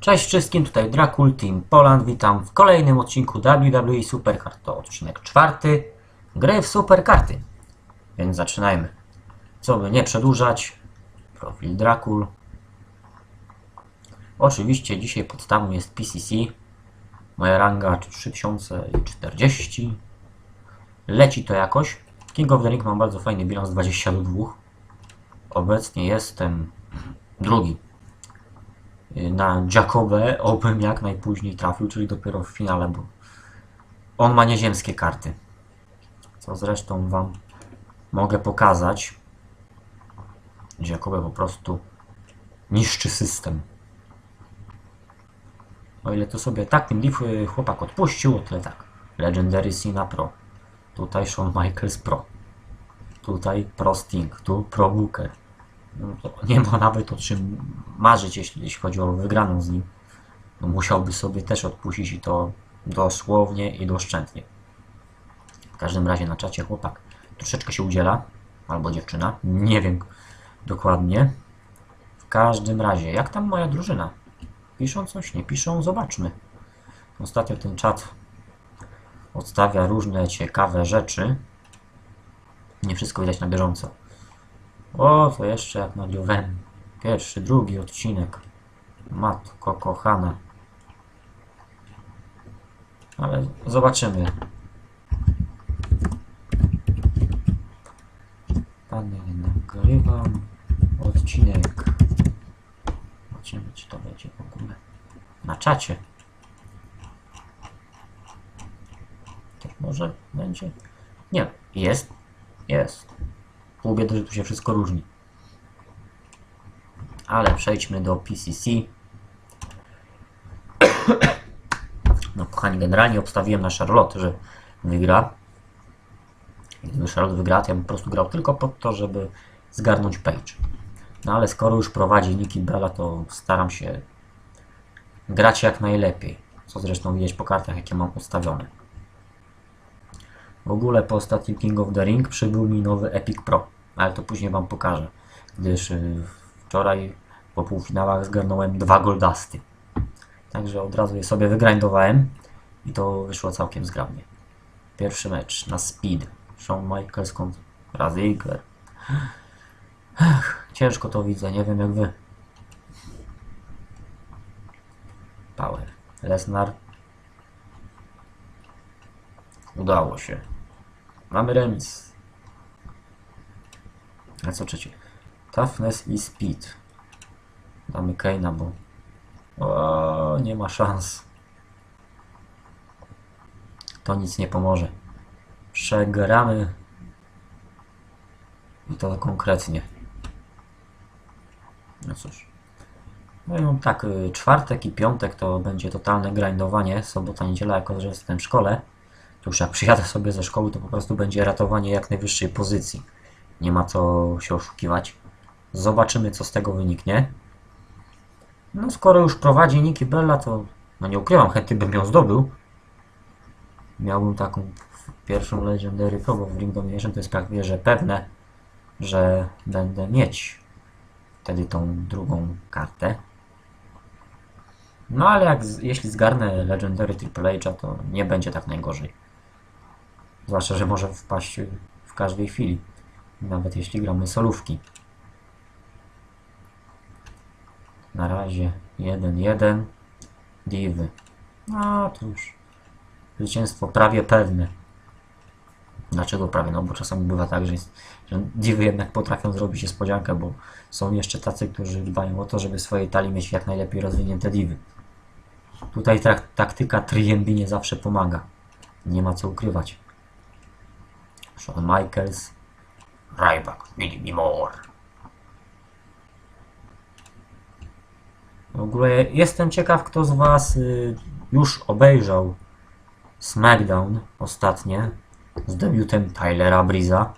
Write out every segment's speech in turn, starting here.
Cześć wszystkim, tutaj Dracul Team Poland. Witam w kolejnym odcinku WWE Supercard. To odcinek czwarty. Gry w Superkarty. Więc zaczynajmy. Co by nie przedłużać. Profil Dracul. Oczywiście dzisiaj podstawą jest PCC. Moja ranga 3040. Leci to jakoś. King of the Ring mam bardzo fajny bilans 20 do 2. Obecnie jestem drugi na Jacobę, obym jak najpóźniej trafił, czyli dopiero w finale, bo on ma nieziemskie karty. Co zresztą Wam mogę pokazać. Jacobę po prostu niszczy system. O ile to sobie tak ten Leaf y, chłopak odpuścił, o tyle tak. Legendary Sina Pro. Tutaj Shawn Michaels Pro. Tutaj Pro Sting. Tu Pro Booker. No nie ma nawet o czym marzyć, jeśli, jeśli chodzi o wygraną z nim. No musiałby sobie też odpuścić i to dosłownie i doszczętnie. W każdym razie na czacie chłopak troszeczkę się udziela, albo dziewczyna, nie wiem dokładnie. W każdym razie, jak tam moja drużyna? Piszą coś, nie piszą? Zobaczmy. Ostatnio ten czat odstawia różne ciekawe rzeczy. Nie wszystko widać na bieżąco. O, to jeszcze jak nagrywałem. Pierwszy, drugi odcinek. Matko kochana. Ale zobaczymy. Panie, nagrywam odcinek. Zobaczymy, czy to będzie w ogóle na czacie. Tak może będzie? Nie, jest. Jest. Biedy, że tu się wszystko różni. Ale przejdźmy do PCC. No kochani, generalnie obstawiłem na Charlotte, że wygra. Gdyby Charlotte wygra, to ja bym po prostu grał tylko po to, żeby zgarnąć Page. No ale skoro już prowadzi Nikki Bella, to staram się grać jak najlepiej. Co zresztą widać po kartach, jakie mam ustawione. W ogóle po ostatnim King of the Ring przybył mi nowy Epic Pro, ale to później Wam pokażę, gdyż y, wczoraj po półfinałach zgarnąłem dwa Goldasty. Także od razu je sobie wygrindowałem i to wyszło całkiem zgrabnie. Pierwszy mecz na Speed. Shawn Michaels kontra. Ech, ciężko to widzę, nie wiem jak Wy. Power. Lesnar. Udało się. Mamy remis. A co trzecie? Toughness i speed. Damy Kane'a, bo... O, nie ma szans. To nic nie pomoże. Przegramy. I to konkretnie. No cóż. No i tak, y, czwartek i piątek to będzie totalne grindowanie. Sobota, niedziela, jako że jestem w szkole. To już jak przyjadę sobie ze szkoły, to po prostu będzie ratowanie jak najwyższej pozycji. Nie ma co się oszukiwać. Zobaczymy, co z tego wyniknie. No, skoro już prowadzi Niki Bella, to no nie ukrywam, chętnie bym ją zdobył. Miałbym taką pierwszą Legendary Pro, bo w Ring Domination to jest prawie, że pewne, że będę mieć wtedy tą drugą kartę. No ale jak, jeśli zgarnę Legendary Triple H'a, to nie będzie tak najgorzej. Zwłaszcza, że może wpaść w każdej chwili. Nawet jeśli gramy solówki. Na razie 1-1. Diwy. No to już zwycięstwo prawie pewne. Dlaczego prawie? No bo czasami bywa tak, że, jest, że diwy jednak potrafią zrobić niespodziankę, bo są jeszcze tacy, którzy dbają o to, żeby w swojej talii mieć jak najlepiej rozwinięte diwy. Tutaj tak, taktyka 3MB nie zawsze pomaga. Nie ma co ukrywać. Shawn Michaels, Ryback, Billy me more. W ogóle jestem ciekaw, kto z Was y, już obejrzał SmackDown ostatnie z debiutem Tylera Breeza.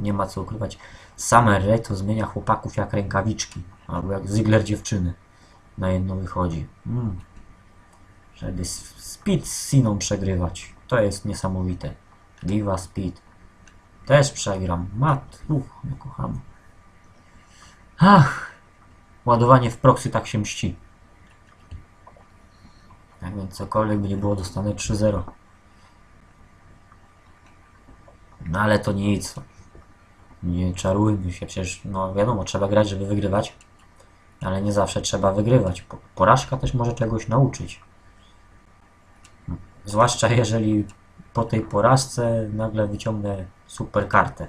Nie ma co ukrywać. Summer Rae to zmienia chłopaków jak rękawiczki, albo jak Ziggler dziewczyny. Na jedno wychodzi. Mm. Żeby s- Speed z Siną przegrywać. To jest niesamowite. Diva Speed. Też przegram. Mat. Uch, nie kocham. Ach. ładowanie w proxy tak się mści. Tak więc cokolwiek by nie było, dostanę 3-0. No ale to nic. Nie czarujmy się, przecież no wiadomo, trzeba grać, żeby wygrywać. Ale nie zawsze trzeba wygrywać. Po- Porażka też może czegoś nauczyć. Zwłaszcza jeżeli po tej porażce nagle wyciągnę super kartę.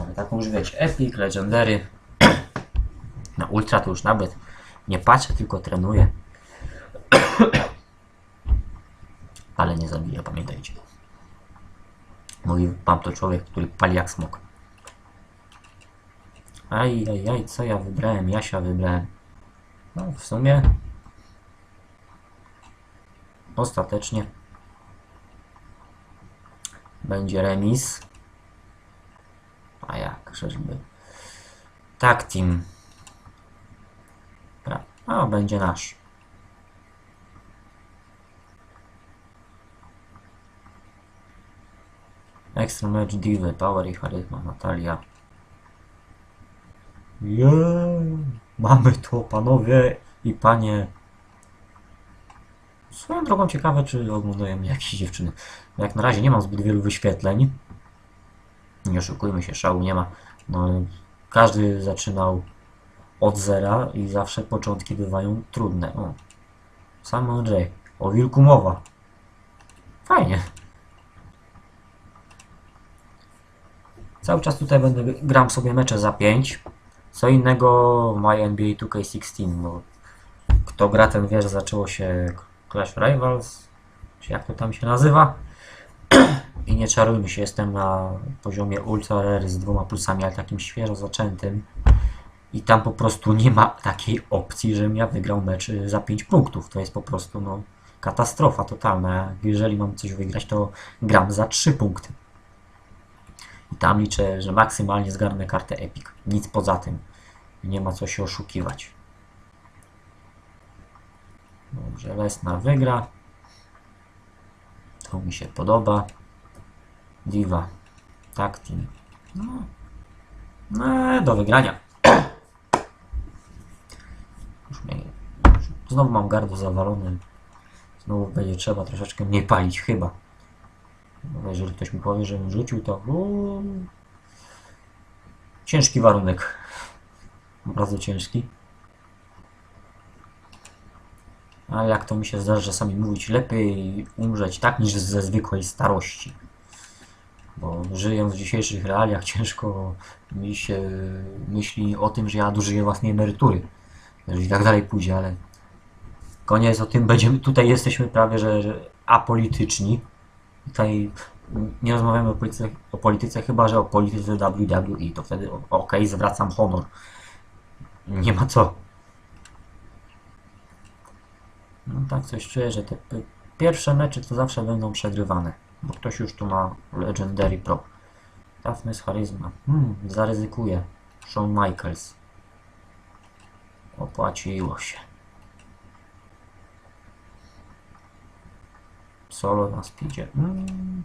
Ale taką już wiecie, Epic, Legendary. Na Ultra to już nawet nie patrzę, tylko trenuję. Ale nie zabiję, pamiętajcie. Mówi wam to człowiek, który pali jak smok. Aj, aj, aj, co ja wybrałem? Jasia wybrałem. No, w sumie ostatecznie będzie remis. A jak, żeby tak team. A, będzie nasz. Extra Match Diwy, Power i Charyzma, Natalia. Jej, mamy to, panowie i panie. Swoją drogą ciekawe, czy oglądają jakieś dziewczyny. Jak na razie nie mam zbyt wielu wyświetleń. Nie oszukujmy się, szału nie ma. No, każdy zaczynał od zera i zawsze początki bywają trudne. O, sam Andrzej. O wilku mowa. Fajnie. Cały czas tutaj będę gram sobie mecze za 5. Co innego w My NBA 2K16, bo kto gra ten wie, że zaczęło się Clash Rivals, czy jak to tam się nazywa. I nie czarujmy się, jestem na poziomie Ultra Rare z dwoma plusami, ale takim świeżo zaczętym. I tam po prostu nie ma takiej opcji, żebym ja wygrał mecz y, za 5 punktów. To jest po prostu no, katastrofa totalna. Jeżeli mam coś wygrać, to gram za 3 punkty. I tam liczę, że maksymalnie zgarnę kartę Epic. Nic poza tym. Nie ma co się oszukiwać. Dobrze, Lesna wygra. To mi się podoba. Diva. Tak. No. no, do wygrania. Już mnie, znowu mam gardło zawalone. Znowu będzie trzeba troszeczkę mniej palić, chyba. No, jeżeli ktoś mi powie, żebym rzucił, to uuu, ciężki warunek. Bardzo ciężki. Ale jak to mi się zdarza czasami mówić, lepiej umrzeć tak niż ze zwykłej starości. Bo żyjąc w dzisiejszych realiach ciężko mi się myśli o tym, że ja dożyję własnej emerytury. Jeżeli tak dalej pójdzie, ale koniec o tym będziemy. Tutaj jesteśmy prawie że, że apolityczni. Tutaj nie rozmawiamy o polityce, o polityce, chyba że o polityce WWE. To wtedy okej, zwracam honor. Nie ma co. No tak coś czuję, że te pierwsze mecze to zawsze będą przegrywane. Bo ktoś już tu ma Legendary Pro. Toughness, charyzma. Hmm, zaryzykuję. Shawn Michaels. Opłaciło się. Solo na speedzie. Mm.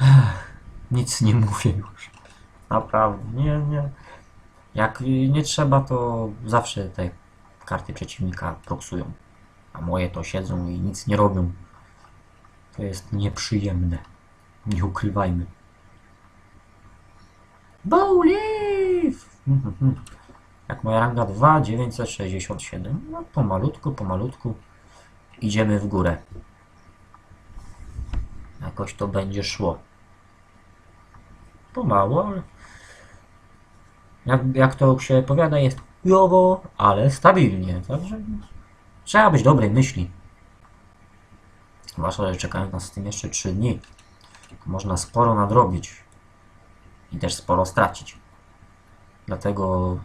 Ech, Nic nie mówię już. Naprawdę, nie, nie. Jak nie trzeba, to zawsze te karty przeciwnika proksują. A moje to siedzą i nic nie robią. To jest nieprzyjemne. Nie ukrywajmy. Bowleaf! Jak moja ranga 2, 967. No pomalutku, pomalutku idziemy w górę. Jakoś to będzie szło. Pomału, ale jak, jak to się powiada, jest chujowo, ale stabilnie. Także trzeba być dobrej myśli. Zwłaszcza, że czekają nas w tym jeszcze 3 dni. Można sporo nadrobić i też sporo stracić. Dlatego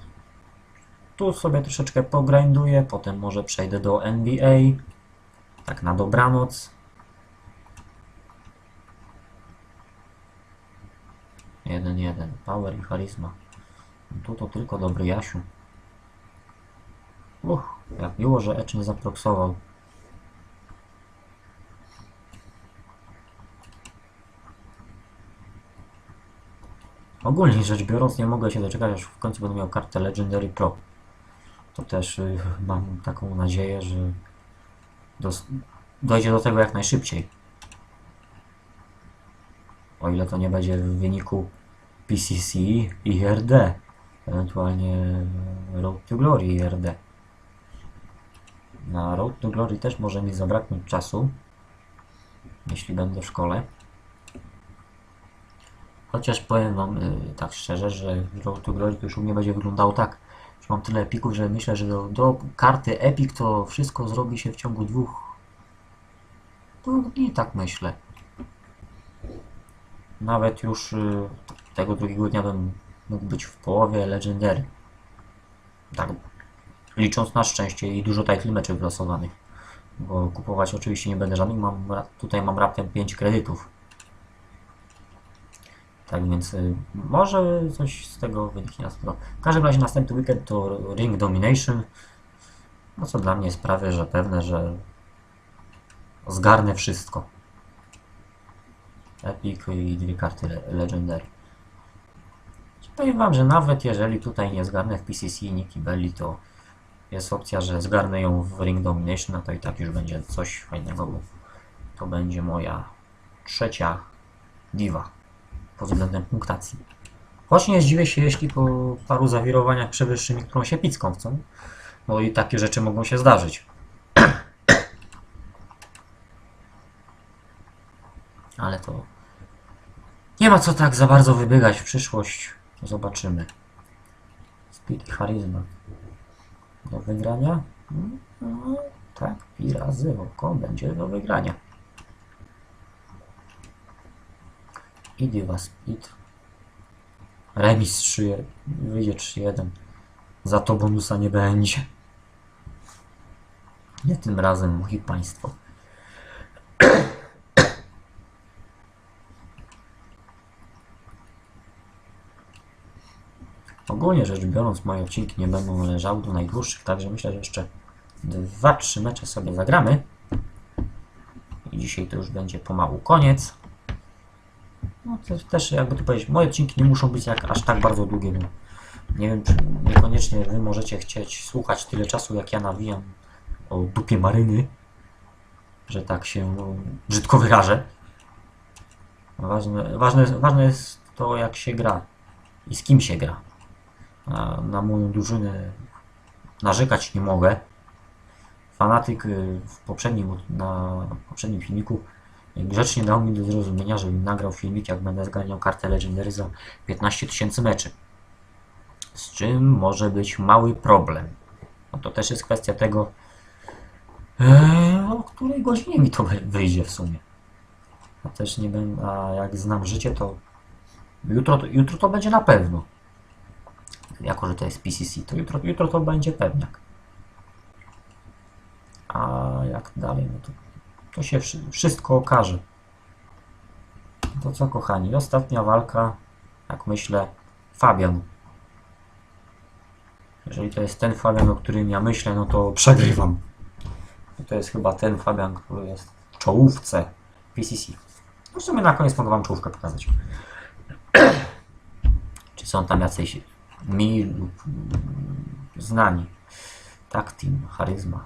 tu sobie troszeczkę pogrinduję, potem może przejdę do NBA. Tak na dobranoc. Jeden, jeden. Power i charyzma. Tu to tylko dobry Jasiu. Uch, jak miło, że Ecz nie zaproksował. Ogólnie rzecz biorąc, nie mogę się doczekać, aż w końcu będę miał kartę Legendary Pro. To też y, mam taką nadzieję, że dojdzie do tego jak najszybciej. O ile to nie będzie w wyniku PCC i RD, ewentualnie Road to Glory RD. Na Road to Glory też może mi zabraknąć czasu, jeśli będę w szkole. Chociaż powiem Wam y, tak szczerze, że Road to Glory to już u mnie będzie wyglądało tak, że mam tyle epików, że myślę, że do, do karty Epic to wszystko zrobi się w ciągu dwóch dwóch dni, tak myślę. Nawet już y, tego drugiego dnia bym mógł być w połowie Legendary. Tak, licząc na szczęście i dużo title meczy wylosowanych. Bo kupować oczywiście nie będę żadnych, mam, tutaj mam raptem 5 kredytów. Tak więc y, może coś z tego wyniknie. No, w każdym razie następny weekend to Ring Domination. No co dla mnie sprawia, że pewne, że zgarnę wszystko. Epic i dwie karty le Legendary. Powiem Wam, że nawet jeżeli tutaj nie zgarnę w PCC Nikki Belli, to jest opcja, że zgarnę ją w Ring Domination, a to i tak już będzie coś fajnego, bo to będzie moja trzecia diwa pod względem punktacji. Choć nie zdziwię się, jeśli po paru zawirowaniach przewyższy mi którąś epicką chcą, bo i takie rzeczy mogą się zdarzyć. Ale to nie ma co tak za bardzo wybiegać w przyszłość. Zobaczymy. Speed i charyzma. Do wygrania? No, tak, pi razy oko będzie do wygrania. I Diva Speed. Remis 3, wyjdzie 3-1. Za to bonusa nie będzie. Nie tym razem, moi państwo. Ogólnie rzecz biorąc, moje odcinki nie będą należały do najdłuższych, także myślę, że jeszcze 2-3 mecze sobie zagramy. I dzisiaj to już będzie pomału koniec. No to też jakby tu powiedzieć, moje odcinki nie muszą być jak, aż tak bardzo długie, nie wiem, czy niekoniecznie wy możecie chcieć słuchać tyle czasu, jak ja nawijam o dupie maryny, że tak się no, brzydko wyrażę. Ważne, ważne, ważne jest to, jak się gra i z kim się gra. Na, moją drużynę narzekać nie mogę. Fanatyk y, w poprzednim, na poprzednim filmiku grzecznie dał mi do zrozumienia, żebym nagrał filmik, jak będę zganiał kartę Legendary za 15 tysięcy meczy. Z czym może być mały problem. No to też jest kwestia tego, e, o której godzinie mi to wy- wyjdzie w sumie. A też nie będę, a jak znam życie, to jutro, jutro to będzie na pewno. Jako, że to jest PCC, to jutro, jutro to będzie pewniak. A jak dalej, no to, to się wszy- wszystko okaże. To co, kochani, ostatnia walka, jak myślę, Fabian. Jeżeli to jest ten Fabian, o którym ja myślę, no to przegrywam. To jest chyba ten Fabian, który jest w czołówce PCC. No w sumie na koniec mogę Wam czołówkę pokazać. Czy są tam jacyś mi lub mm, znani? Tak, team, charyzma.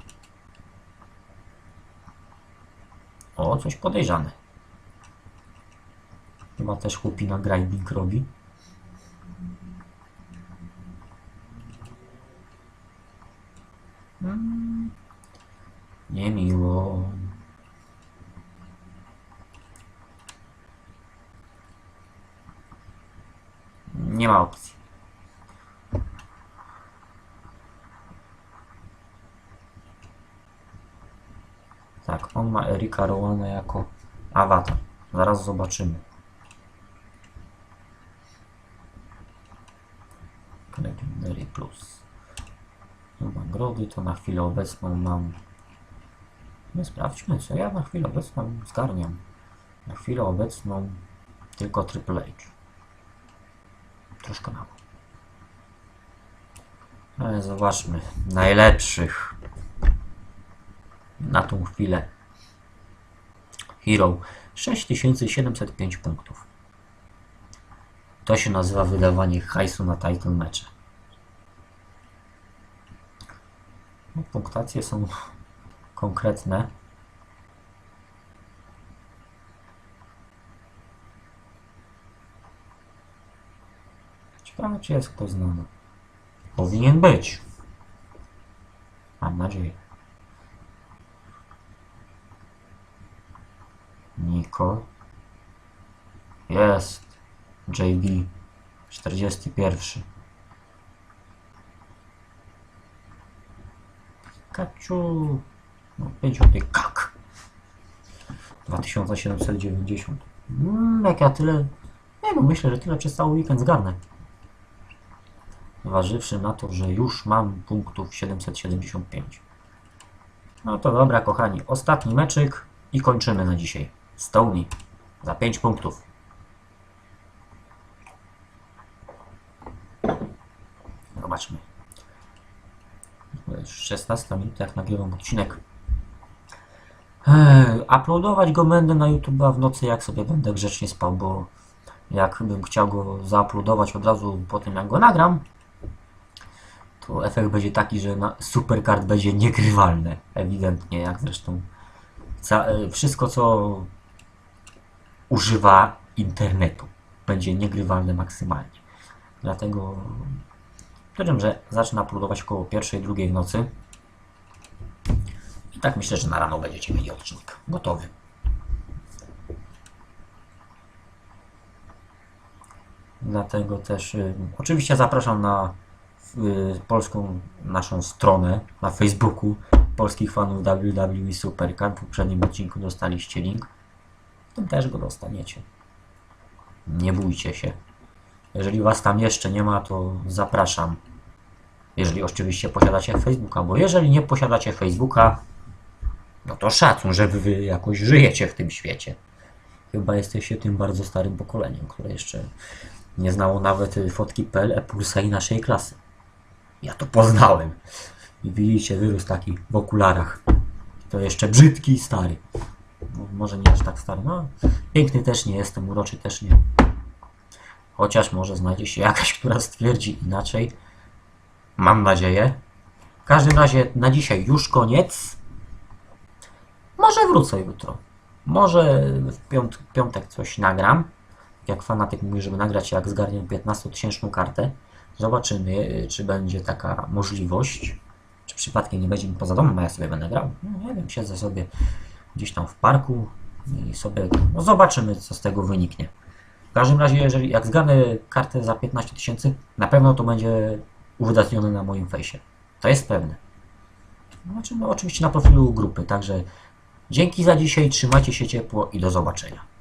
O, coś podejrzane. Chyba też chłopina grinding robi. Mm, Niemiło. Nie ma opcji. Tak, on ma Erika Rowana jako awatar. Zaraz zobaczymy. Legendary Plus. No, nagrody to na chwilę obecną mam. Nie sprawdźmy, co ja na chwilę obecną zgarniam. Na chwilę obecną tylko Triple H. Troszkę mało. Ale zobaczmy. Najlepszych na tą chwilę. Hero 6705 punktów. To się nazywa wydawanie hajsu na title mecze. No, punktacje są konkretne. Ciekawe, czy jest ktoś znany. Powinien być. Mam nadzieję. Nicole. Jest. JB. 41. Kaciu. No, pięciuty kak. 2790. Mm, jak ja tyle... Nie no, myślę, że tyle przez cały weekend zgarnę. Zważywszy na to, że już mam punktów 775. No to dobra, kochani. Ostatni meczyk i kończymy na dzisiaj. Stony. Za 5 punktów. Zobaczmy. To jest 16 minut, jak nagrywam odcinek. Eee, uploadować go będę na YouTube w nocy, jak sobie będę grzecznie spał, bo jak bym chciał go zauploadować od razu po tym, jak go nagram, to efekt będzie taki, że na supercard będzie niegrywalne. Ewidentnie, jak zresztą wszystko, co używa internetu, będzie niegrywalne maksymalnie. Dlatego Powiedziałem, że zacznę uploadować około pierwszej, drugiej w nocy. I tak myślę, że na rano będziecie mieli odcinek gotowy. Dlatego też y, oczywiście zapraszam na y, polską naszą stronę na Facebooku polskich fanów WWE Supercard. W poprzednim odcinku dostaliście link. Tym też go dostaniecie. Nie bójcie się. Jeżeli Was tam jeszcze nie ma, to zapraszam. Jeżeli oczywiście posiadacie Facebooka, bo jeżeli nie posiadacie Facebooka, no to szacun, że Wy jakoś żyjecie w tym świecie. Chyba jesteście tym bardzo starym pokoleniem, które jeszcze nie znało nawet fotki PL, Epulsa i naszej klasy. Ja to poznałem. I widzicie, wyrósł taki w okularach. To jeszcze brzydki i stary. No, może nie aż tak stary. No, piękny też nie jestem, uroczy też nie. Chociaż może znajdzie się jakaś, która stwierdzi inaczej. Mam nadzieję. W każdym razie na dzisiaj już koniec. Może wrócę jutro. Może w piąt piątek coś nagram. Jak fanatyk mówi, żeby nagrać jak zgarnię 15-tysięczną kartę. Zobaczymy, czy będzie taka możliwość. Czy przypadkiem nie będzie mi poza domem, a ja sobie będę grał. No, nie wiem, siedzę sobie gdzieś tam w parku i sobie. No zobaczymy, co z tego wyniknie. W każdym razie, jeżeli jak zgarnę kartę za 15 tysięcy, na pewno to będzie uwydatnione na moim fejsie. To jest pewne. Znaczy, no, oczywiście na profilu grupy. Także dzięki za dzisiaj, trzymajcie się ciepło i do zobaczenia.